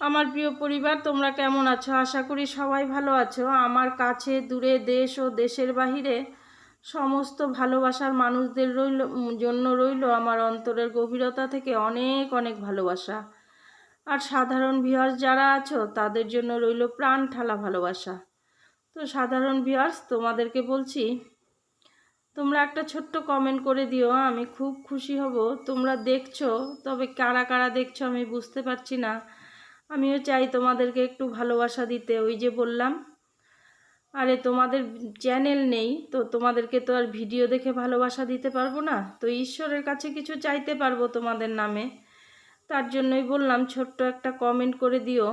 আমার প্রিয় পরিবার, তোমরা কেমন আছো? আশা করি সবাই ভালো আছো। আমার কাছে, দূরে দেশ ও দেশের বাহিরে সমস্ত ভালোবাসার মানুষদের রইল জন্য রইল আমার অন্তরের গভীরতা থেকে অনেক অনেক ভালোবাসা। আর সাধারণ ভিউয়ার্স যারা আছো, তাদের জন্য রইল প্রাণ ঠালা ভালোবাসা। তো সাধারণ ভিউয়ার্স তোমাদেরকে বলছি, তোমরা একটা ছোট্ট কমেন্ট করে দিও আমি খুব খুশি হব। তোমরা দেখছ, তবে কারা কারা দেখছ আমি বুঝতে পারছি না। আমিও চাই তোমাদেরকে একটু ভালোবাসা দিতে, ওই যে বললাম। আরে তোমাদের চ্যানেল নেই, তো তোমাদেরকে তো আর ভিডিও দেখে ভালোবাসা দিতে পারব না? তো ঈশ্বরের কাছে কিছু চাইতে পারব তোমাদের নামে। তার জন্যই বললাম, ছোট্ট একটা কমেন্ট করে দিও।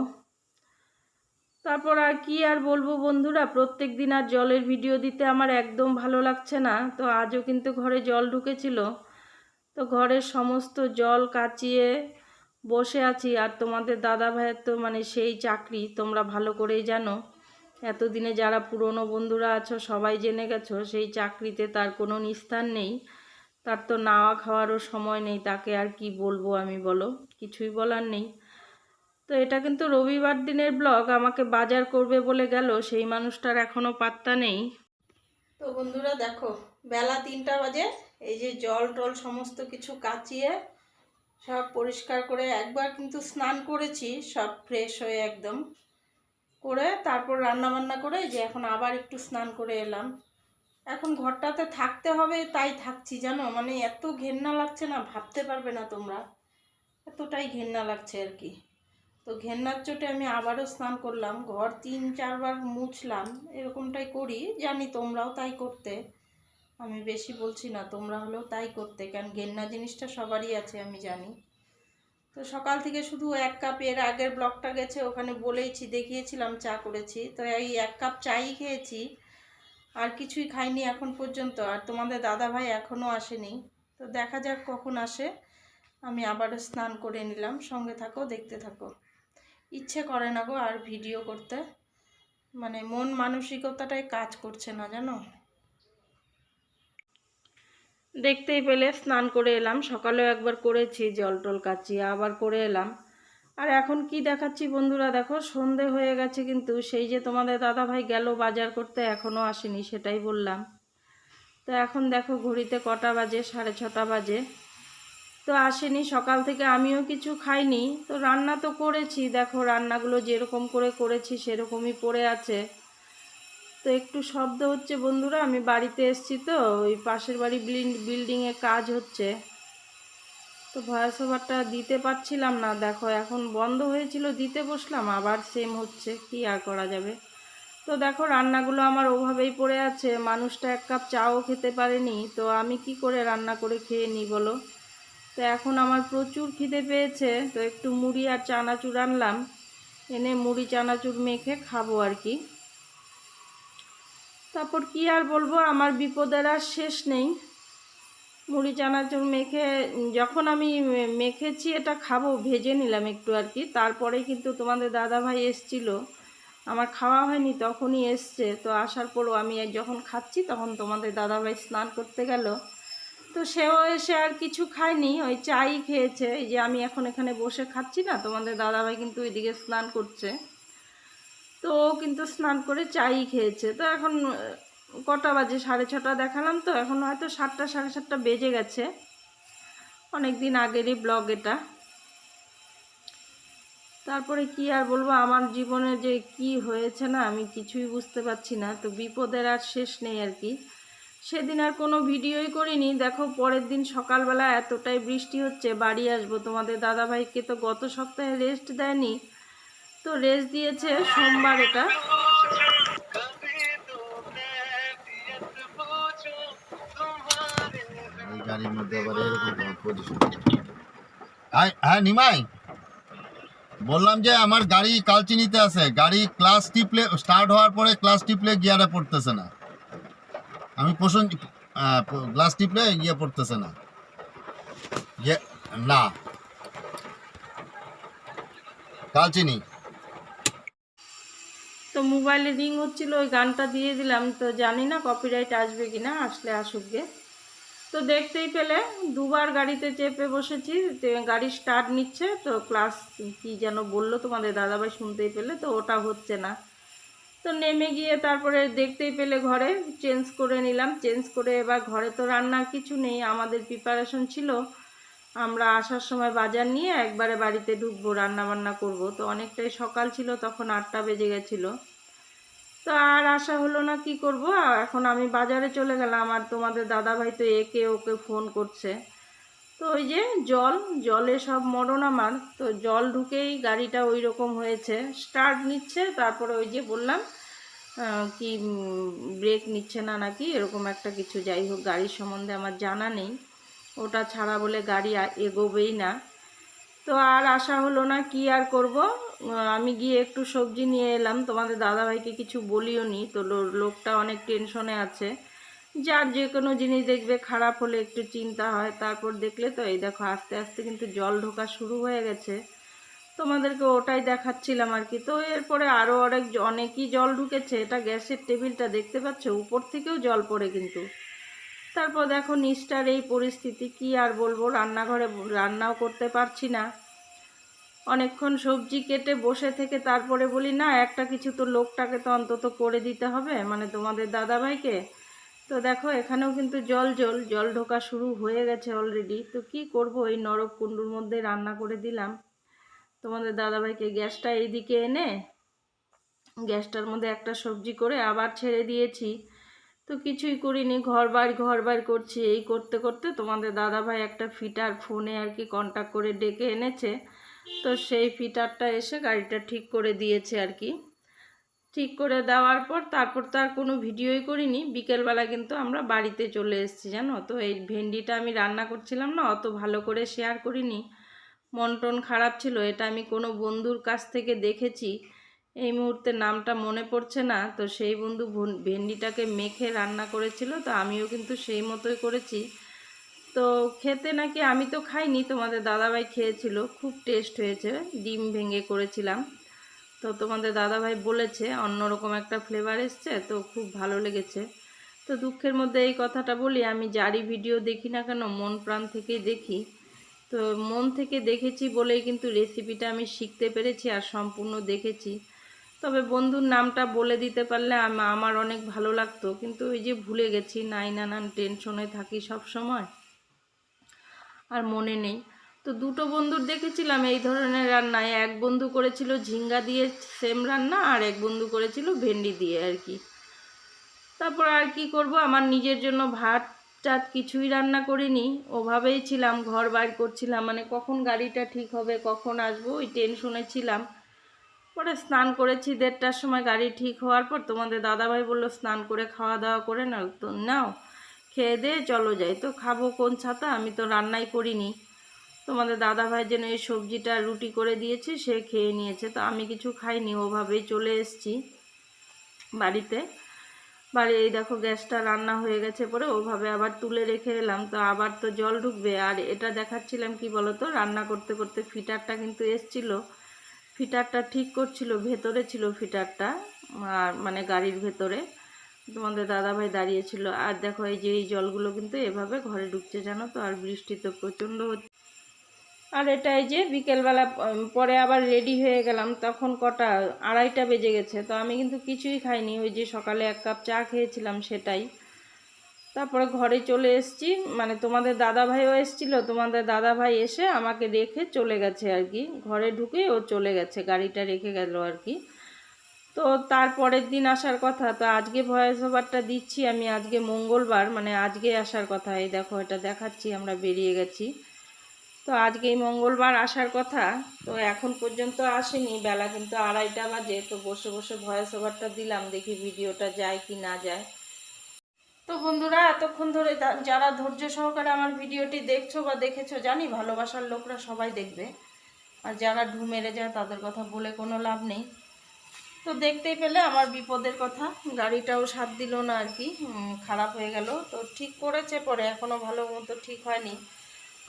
তারপর আর কি আর বলব বন্ধুরা, প্রত্যেক দিন আর জলের ভিডিও দিতে আমার একদম ভালো লাগছে না। তো আজও কিন্তু ঘরে জল ঢুকেছিল। তো ঘরের সমস্ত জল কাচিয়ে বসে আছি আর তোমাদের দাদা ভাইয়ের তো মানে সেই চাকরি, তোমরা ভালো করেই জানো। এতদিনে যারা পুরনো বন্ধুরা আছো, সবাই জেনে গেছো, সেই চাকরিতে তার কোনো নিস্তার নেই। তার তো নাওয়া খাওয়ারও সময় নেই, তাকে আর কি বলব আমি বলো, কিছুই বলার নেই। তো এটা কিন্তু রবিবার দিনের ব্লগ, আমাকে বাজার করবে বলে গেল, সেই মানুষটার এখনও পাত্তা নেই। তো বন্ধুরা দেখো, বেলা তিনটা বাজে, এই যে জল টল সমস্ত কিছু কাচিয়ে সব পরিষ্কার করে একবার কিন্তু স্নান করেছি, সব ফ্রেশ হয়ে একদম। করে তারপর রান্না বান্না করে যে এখন আবার একটু স্নান করে এলাম। এখন ঘরটাতে থাকতে হবে, তাই থাকছি, জানো? মানে এত ঘেন্না লাগছে না, ভাবতে পারবে না তোমরা। এতটাই ঘেন্না লাগছে আর কি। তো ঘেন্নার চোটে আমি আবারও স্নান করলাম, ঘর তিন চারবার মুছলাম, এরকমটাই করি, জানি তোমরাও তাই করতে। আমি বেশি বলছি না, তোমরা হলেও তাই করতে, কারণ ঘেন্না জিনিসটা সবারই আছে, আমি জানি। তো সকাল থেকে শুধু এক কাপ, এর আগের ব্লকটা গেছে, ওখানে বলেইছি, দেখিয়েছিলাম, চা করেছি। তো এই এক কাপ চাই খেয়েছি, আর কিছুই খাইনি এখন পর্যন্ত, আর তোমাদের দাদা ভাই এখনও আসেনি। তো দেখা যাক কখন আসে, আমি আবারও স্নান করে নিলাম, সঙ্গে থাকো, দেখতে থাকো। ইচ্ছে করে না গো আর ভিডিও করতে মানে মন মানসিকতাটাই কাজ করছে না, জানো? দেখতেই পেলে স্নান করে এলাম। সকালেও একবার করেছি জল টল কাচিয়ে আবার করে এলাম। আর এখন কি দেখাচ্ছি বন্ধুরা? দেখো, সন্ধে হয়ে গেছে কিন্তু, সেই যে তোমাদের দাদা ভাই গেল বাজার করতে এখনও আসেনি, সেটাই বললাম। তো এখন দেখো, ঘড়িতে কটা বাজে? সাড়ে ছটা বাজে। তো আসেনি, সকাল থেকে আমিও কিছু খাইনি। তো রান্না তো করেছি। দেখো, রান্নাগুলো যেরকম করে করেছি, সেরকমই পড়ে আছে। তো একটু শব্দ হচ্ছে, বন্ধুরা। আমি বাড়িতে এসছি তো, ওই পাশের বাড়ি বিল্ডিংয়ে কাজ হচ্ছে। তো ভয়েস ওভারটা দিতে পারছিলাম না, দেখো এখন বন্ধ হয়েছিল, দিতে বসলাম, আবার সেম হচ্ছে, কি আর করা যাবে? তো দেখো, রান্নাগুলো আমার ওভাবেই পড়ে আছে, মানুষটা এক কাপ চাও খেতে পারেনি, তো আমি কি করে রান্না করে খেয়ে নিই বলো? তো এখন আমার প্রচুর খিদে পেয়েছে, তো একটু মুড়ি আর চানাচুর আনলাম, এনে মুড়ি চানাচুর মেখে খাব আর কি। তারপর কি আর বলব, আমার বিপদের আর শেষ নেই। মুড়ি চানাচুর মেখে, যখন আমি মেখেছি এটা খাব, ভেজে নিলাম একটু আর কি। তারপরে কিন্তু তোমাদের দাদা ভাই এসছিল। আমার খাওয়া হয়নি, তখনই এসছে। তো আসার পরও আমি যখন খাচ্ছি, তখন তোমাদের দাদা ভাই স্নান করতে গেল। তো সেও এসে আর কিছু খায়নি, ওই চাই খেয়েছে। এই যে আমি এখন এখানে বসে খাচ্ছি না, তোমাদের দাদাভাই কিন্তু ওইদিকে স্নান করছে। তো ও কিন্তু স্নান করে চাই খেয়েছে। তো এখন কটা বাজে? সাড়ে ছটা দেখালাম তো, এখন হয়তো সাতটা, সাড়ে সাতটা বেজে গেছে। অনেক দিন আগেরই ব্লগ এটা। তারপরে কি আর বলব, আমার জীবনে যে কি হয়েছে না, আমি কিছুই বুঝতে পারছি না। তো বিপদের আর শেষ নেই আর কি। সেদিন আর কোনো ভিডিওই করিনি। দেখো, পরের দিন সকালবেলা এতটাই বৃষ্টি হচ্ছে, বাড়ি আসব। তোমাদের দাদাভাইকে তো গত সপ্তাহে রেস্ট দেয়নি। তো রেস্ট দিয়েছে সোমবার এটা। পজিশন হ্যাঁ নিমাই। বললাম যে আমার গাড়ি কালচিনিতে আছে। গাড়ি ক্লাস টিপলে স্টার্ট হওয়ার পরে ক্লাস টিপলে গিয়ারে পড়তেছে না। আমি পোষণ গ্লাস টিপলে ইয়ে পড়তেছে না। না। কালচিনি। তো মোবাইলে রিং হচ্ছিল, ওই গানটা দিয়ে দিলাম। তো জানি না কপিরাইট আসবে কি না আসলে আসুক গে। তো দেখতেই পেলে, দুবার গাড়িতে চেপে বসেছি গাড়ি স্টার্ট নিচ্ছে, তো ক্লাস কি যেন বলল তোমাদের দাদাভাই শুনতেই পেলে, তো ওটা হচ্ছে না। তো নেমে গিয়ে তারপরে দেখতেই পেলে ঘরে চেঞ্জ করে নিলাম। চেঞ্জ করে এবার ঘরে তো রান্নার কিছু নেই, আমাদের প্রিপারেশন ছিল। আমরা আসার সময় বাজার নিয়ে একবারে বাড়িতে ঢুকবো রান্না বান্না করব। তো অনেকটাই সকাল ছিল, তখন আটটা বেজে গেছিল। তো আর আশা হলো না, কি করব? এখন আমি বাজারে চলে গেলাম আর তোমাদের দাদাভাই তো একে ওকে ফোন করছে। তো ওই যে জল, জলে সব মরণ আমার। তো জল ঢুকেই গাড়িটা ওই রকম হয়েছে। স্টার্ট নিচ্ছে, তারপরে ওই যে বললাম কি ব্রেক নিচ্ছে না নাকি, এরকম একটা কিছু। যাই হোক, গাড়ির সম্বন্ধে আমার জানা নেই। ওটা ছাড়া বলে গাড়ি এগোবেই না। তো আর আশা হলো না, কি আর করব? আমি গিয়ে একটু সবজি নিয়ে এলাম। তোমাদের দাদাভাইকে কিছু বলিও নি, তো লোকটা অনেক টেনশনে আছে। যার যে কোনো জিনিস দেখবে, খারাপ হলে একটু চিন্তা হয়। তারপর দেখলে তো, এই দেখো, আস্তে আস্তে কিন্তু জল ঢোকা শুরু হয়ে গেছে। তোমাদেরকে ওটাই দেখাচ্ছিলাম আর কি। তো এরপরে আরও অনেক অনেকই জল ঢুকেছে। এটা গ্যাসের টেবিলটা দেখতে পাচ্ছ? উপর থেকেও জল পড়ে কিন্তু। তারপর দেখো নিষ্ঠার এই পরিস্থিতি, কি আর বলব? রান্নাঘরে রান্নাও করতে পারছি না। অনেকক্ষণ সবজি কেটে বসে থেকে তারপরে বলি, না, একটা কিছু তো লোকটাকে তো অন্তত করে দিতে হবে মানে তোমাদের দাদাভাইকে। তো দেখো, এখানেও কিন্তু জল জল জল ঢোকা শুরু হয়ে গেছে অলরেডি তো কি করব? এই নরক কুণ্ডুর মধ্যে রান্না করে দিলাম। তোমাদের দাদাভাইকে গ্যাসটা এইদিকে এনে, গ্যাসটার মধ্যে একটা সবজি করে আবার ছেড়ে দিয়েছি। তো কিছুই করিনি ঘর বার ঘর বার করছি। এই করতে করতে তোমাদের দাদাভাই একটা ফিটার ফোনে আর কি কন্ট্যাক্ট করে ডেকে এনেছে। তো সেই ফিটারটা এসে গাড়িটা ঠিক করে দিয়েছে আর কি। ঠিক করে দেওয়ার পর তারপর তো আর কোনো ভিডিওই করিনি। বিকেলবেলা কিন্তু আমরা বাড়িতে চলে এসেছি, জানো? তো এই ভেন্ডিটা আমি রান্না করছিলাম না, অত ভালো করে শেয়ার করিনি। মন টন খারাপ ছিল, এটা আমি কোনো বন্ধুর কাছ থেকে দেখেছি। এই মুহূর্তে নামটা মনে পড়ছে না। তো সেই বন্ধু ভন- ভেন্ডিটাকে মেখে রান্না করেছিল, তো আমিও কিন্তু সেই মতোই করেছি। তো খেতে নাকি আমি তো খাইনি, তোমাদের দাদাভাই খেয়েছিল, খুব টেস্ট হয়েছে, ডিম ভেঙে করেছিলাম। তো তোমাদের দাদাভাই বলেছে, অন্যরকম একটা ফ্লেভার এসছে, তো খুব ভালো লেগেছে। তো দুঃখের মধ্যে এই কথাটা বলি, আমি যারই ভিডিও দেখি না কেন, মন প্রাণ থেকেই দেখি। তো মন থেকে দেখেছি বলেই কিন্তু রেসিপিটা আমি শিখতে পেরেছি আর সম্পূর্ণ দেখেছি। তবে বন্ধুর নামটা বলে দিতে পারলে আমার অনেক ভালো লাগতো। কিন্তু ওই যে ভুলে গেছি, নাই নানান টেনশনে থাকি সব সময়। আর মনে নেই। তো দুটো বন্ধুর দেখেছিলাম এই ধরনের রান্নায়। এক বন্ধু করেছিল ঝিঙ্গা দিয়ে সেম রান্না, আর এক বন্ধু করেছিল ভেন্ডি দিয়ে আর কি। তারপর আর কি করব? আমার নিজের জন্য ভাত টাত কিছুই রান্না করিনি। ওভাবেই ছিলাম, ঘর বাইর করছিলাম। মানে কখন গাড়িটা ঠিক হবে, কখন আসব, ওই টেনশনে ছিলাম। পরে স্নান করেছি, দেড়টার সময় গাড়ি ঠিক হওয়ার পর তোমাদের দাদাভাই বলল, স্নান করে খাওয়া দাওয়া করে নাও। তো নাও, খেয়ে দিয়ে চলো যাই। তো খাব কোন ছাতা? আমি তো রান্নাই করিনি। তোমাদের দাদাভাই যেন এই সবজিটা রুটি করে দিয়েছে, সে খেয়ে নিয়েছে। তো আমি কিছু খাইনি, ওভাবেই চলে এসেছি বাড়িতে। বাড়ি এই দেখো গ্যাসটা রান্না হয়ে গেছে পরে, ওভাবে আবার তুলে রেখে এলাম। তো আবার তো জল ঢুকবে। আর এটা দেখাচ্ছিলাম কি বলতো? রান্না করতে করতে ফিটারটা কিন্তু এসছিল। ফিটারটা ঠিক করছিল, ভেতরে ছিল ফিটারটা, আর মানে গাড়ির ভেতরে। তোমাদের দাদাভাই দাঁড়িয়েছিল। আর দেখো, এই যে এই জলগুলো কিন্তু এভাবে ঘরে ঢুকছে জানো তো, আর বৃষ্টি তো প্রচণ্ড হচ্ছে। আর এটা এই যে বিকেলবেলা পরে আবার রেডি হয়ে গেলাম, তখন কটা, আড়াইটা বেজে গেছে। তো আমি কিন্তু কিছুই খাইনি, ওই যে সকালে এক কাপ চা খেয়েছিলাম সেটাই। তারপরে ঘরে চলে এসেছি। মানে তোমাদের দাদা ভাইও এসেছিল, তোমাদের দাদা ভাই এসে আমাকে রেখে চলে গেছে আর কি। ঘরে ঢুকে ও চলে গেছে, গাড়িটা রেখে গেল আর কি। তো তারপরের দিন আসার কথা, তো আজকে ভয়েস ওভারটা দিচ্ছি আমি, আজকে মঙ্গলবার মানে আজকে আসার কথা। এই দেখো, এটা দেখাচ্ছি, আমরা বেরিয়ে গেছি। তো আজকে মঙ্গলবার আসার কথা, তো এখন পর্যন্ত আসেনি, বেলা কিন্তু আড়াইটা বাজে। তো বসে বসে ভয়েস ওভারটা দিলাম, দেখি ভিডিওটা যায় কি না যায়। তো বন্ধুরা, এতক্ষণ ধরে যারা ধৈর্য সহকারে আমার ভিডিওটি দেখছ বা দেখেছ, জানি ভালোবাসার লোকরা সবাই দেখবে। আর যারা ঢু মেরে যায়, তাদের কথা বলে কোনো লাভ নেই। তো দেখতেই পেলে আমার বিপদের কথা, গাড়িটাও সাথ দিল না আর কি খারাপ হয়ে গেল। তো ঠিক করেছে পরে এখনও ভালো মতো ঠিক হয়নি।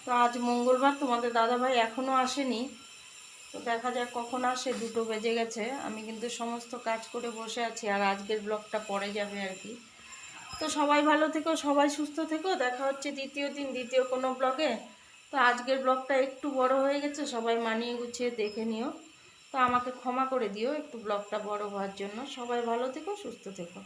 তো আজ মঙ্গলবার তোমাদের দাদাভাই এখনও আসেনি। তো দেখা যাক কখন আসে, দুটো বেজে গেছে। আমি কিন্তু সমস্ত কাজ করে বসে আছি, আর আজকের ব্লগটা পরে যাবে আর কি। তো সবাই ভালো থেকো, সবাই সুস্থ থেকো। দেখা হচ্ছে দ্বিতীয় দিন, দ্বিতীয় কোনো ব্লগে। তো আজকের ব্লগটা একটু বড় হয়ে গেছে, সবাই মানিয়ে গুছিয়ে দেখে নিও। তো আমাকে ক্ষমা করে দিও একটু ব্লগটা বড় হওয়ার জন্য। সবাই ভালো থেকো, সুস্থ থেকো।